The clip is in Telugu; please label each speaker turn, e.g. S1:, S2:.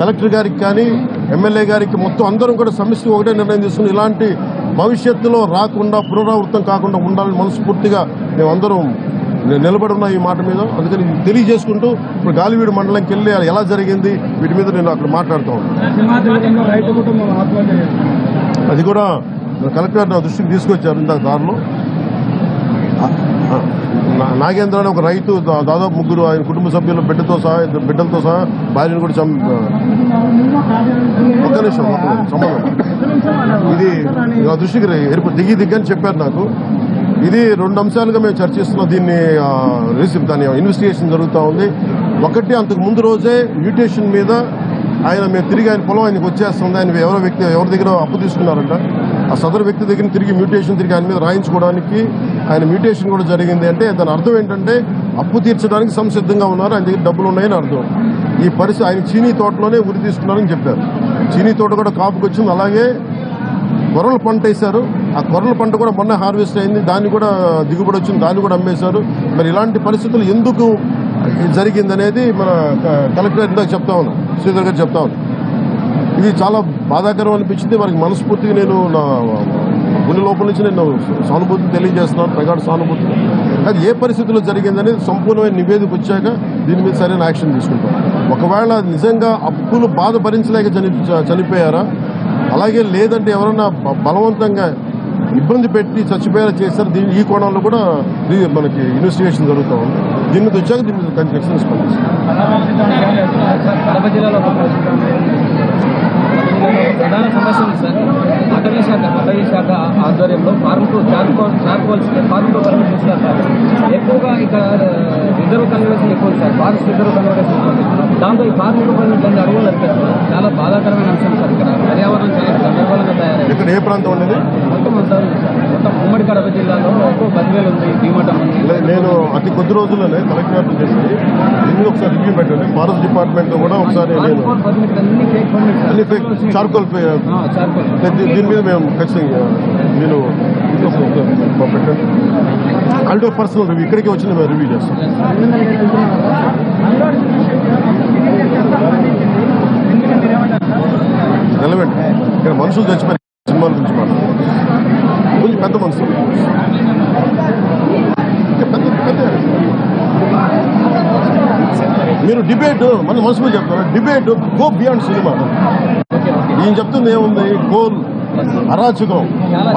S1: కలెక్టర్ గారికి కానీ ఎమ్మెల్యే గారికి మొత్తం అందరం కూడా సమిష్టి ఒకటే నిర్ణయం తీసుకుని ఇలాంటి భవిష్యత్తులో రాకుండా పునరావృతం కాకుండా ఉండాలని మనస్ఫూర్తిగా మేమందరం నిలబడి ఉన్న ఈ మాట మీద. అందుకని తెలియజేసుకుంటూ ఇప్పుడు గాలివీడు మండలంకి వెళ్ళి ఎలా జరిగింది వీటి మీద నేను అక్కడ మాట్లాడుతూ. అది కూడా కలెక్టర్ నా దృష్టికి తీసుకొచ్చారు ఇందాక దారిలో. నాగేంద్ర అనే ఒక రైతు దాదాపు ముగ్గురు ఆయన కుటుంబ సభ్యులు బిడ్డతో సహా బిడ్డలతో సహా భార్యను కూడా ఒక్క నిమిషం సంబంధం ఇది నా దృష్టికి ఎరుపు దిగి దిగ్గని చెప్పారు నాకు. ఇది రెండు అంశాలుగా మేము చర్చిస్తున్నాం. దీన్ని ఆ, దాని ఇన్వెస్టిగేషన్ జరుగుతూ ఉంది. ఒకటి అంతకు ముందు రోజే మ్యూటేషన్ మీద ఆయన మేము తిరిగి ఆయన పొలం ఆయనకు వచ్చేస్తుంది. ఆయన ఎవరో వ్యక్తి ఎవరి దగ్గర అప్పు తీసుకున్నారంట. ఆ సదరు వ్యక్తి దగ్గర తిరిగి మ్యూటేషన్ తిరిగి ఆయన మీద రాయించుకోవడానికి ఆయన మ్యూటేషన్ కూడా జరిగింది అంటే దాని అర్థం ఏంటంటే అప్పు తీర్చడానికి సంసిద్ధంగా ఉన్నారు ఆయన దగ్గర డబ్బులు ఉన్నాయని అర్థం. ఈ పరిస్థితి ఆయన చీనీ తోటలోనే ఉరి తీసుకున్నారని చెప్పారు. చీనీ తోట కూడా కాపుకి వచ్చింది. అలాగే కొరల పంట వేశారు. ఆ కొరల పంట కూడా మొన్న హార్వెస్ట్ అయింది. దాన్ని కూడా దిగుబడి వచ్చింది. దాన్ని కూడా అమ్మేశారు. మరి ఇలాంటి పరిస్థితులు ఎందుకు జరిగిందనేది మన క- కలెక్టర్ ఇందాక చెప్తా ఉన్నాం. శ్రీధర్ గారు చెప్తా ఉన్నాం ఇది చాలా బాధాకరం అనిపించింది. మనకి మనస్ఫూర్తిగా నేను నా గుండె లోపల నుంచి నేను సానుభూతిని తెలియజేస్తున్నాను ప్రగాఢ సానుభూతి. అది ఏ పరిస్థితుల్లో జరిగిందని సంపూర్ణమైన నివేదిక వచ్చాక దీని మీద సరైన యాక్షన్ తీసుకుంటాం. ఒకవేళ నిజంగా అప్పులు బాధ భరించలేక చని చనిపోయారా? అలాగే లేదంటే ఎవరన్నా బ- బలవంతంగా ఇబ్బంది పెట్టి చచ్చిపోయేలా చేశారు. దీని ఈ కోణంలో కూడా ఇది మనకి ఇన్వెస్టిగేషన్ జరుగుతూ ఉంది. దీని మీద వచ్చాక దీని మీద దానికి స్పందిస్తాం.
S2: సార్ ప్రధాన సమస్య సార్. అటవీ శాఖ అటవీ శాఖ ఆధ్వర్యంలో ఫార్మ్ టు చార్కోల్స్ పర్మిట్ ఇస్తారు సార్. ఎక్కువగా ఇక్కడ రిజర్వ్ కన్వర్షన్ ఎక్కువ సార్. ఫారెస్ట్ రిజర్వ్ కన్వర్షన్ దాంతో ఈ ఫార్మ్ పర్మిట్ అన్ని చాలా బాధాకరమైన అంశం సార్ ఇక్కడ. పర్యావరణం
S1: ఇక్కడ ఏ ప్రాంతం ఉండేది
S2: ఉమ్మడి కడప జిల్లాలో బదివేలు ఉంది భీమటం
S1: నేను అతి కొద్ది రోజుల్లోనే కలెక్టర్ చేసి దీన్ని ఒకసారి రివ్యూ పెట్టండి. ఫారెస్ట్ డిపార్ట్మెంట్తో కూడా ఒకసారి
S2: అన్ని ఫేక్
S1: చార్కోల్ దీని మీద మేము ఖచ్చితంగా నేను పెట్టండి అల్టో పర్సనల్ రివ్యూ ఇక్కడికి వచ్చి మేము రివ్యూ చేస్తాం. రెలవెంట్ ఇక్కడ మనుషులు చచ్చిపోయి పెద్ద మనుషులు. పెద్ద పెద్ద మీరు డిబేట్ మన మనసు చెప్తారు డిబేట్ గో బియాండ్ సినిమా నేను చెప్తుంది ఏముంది? గోల్ అరాచకం.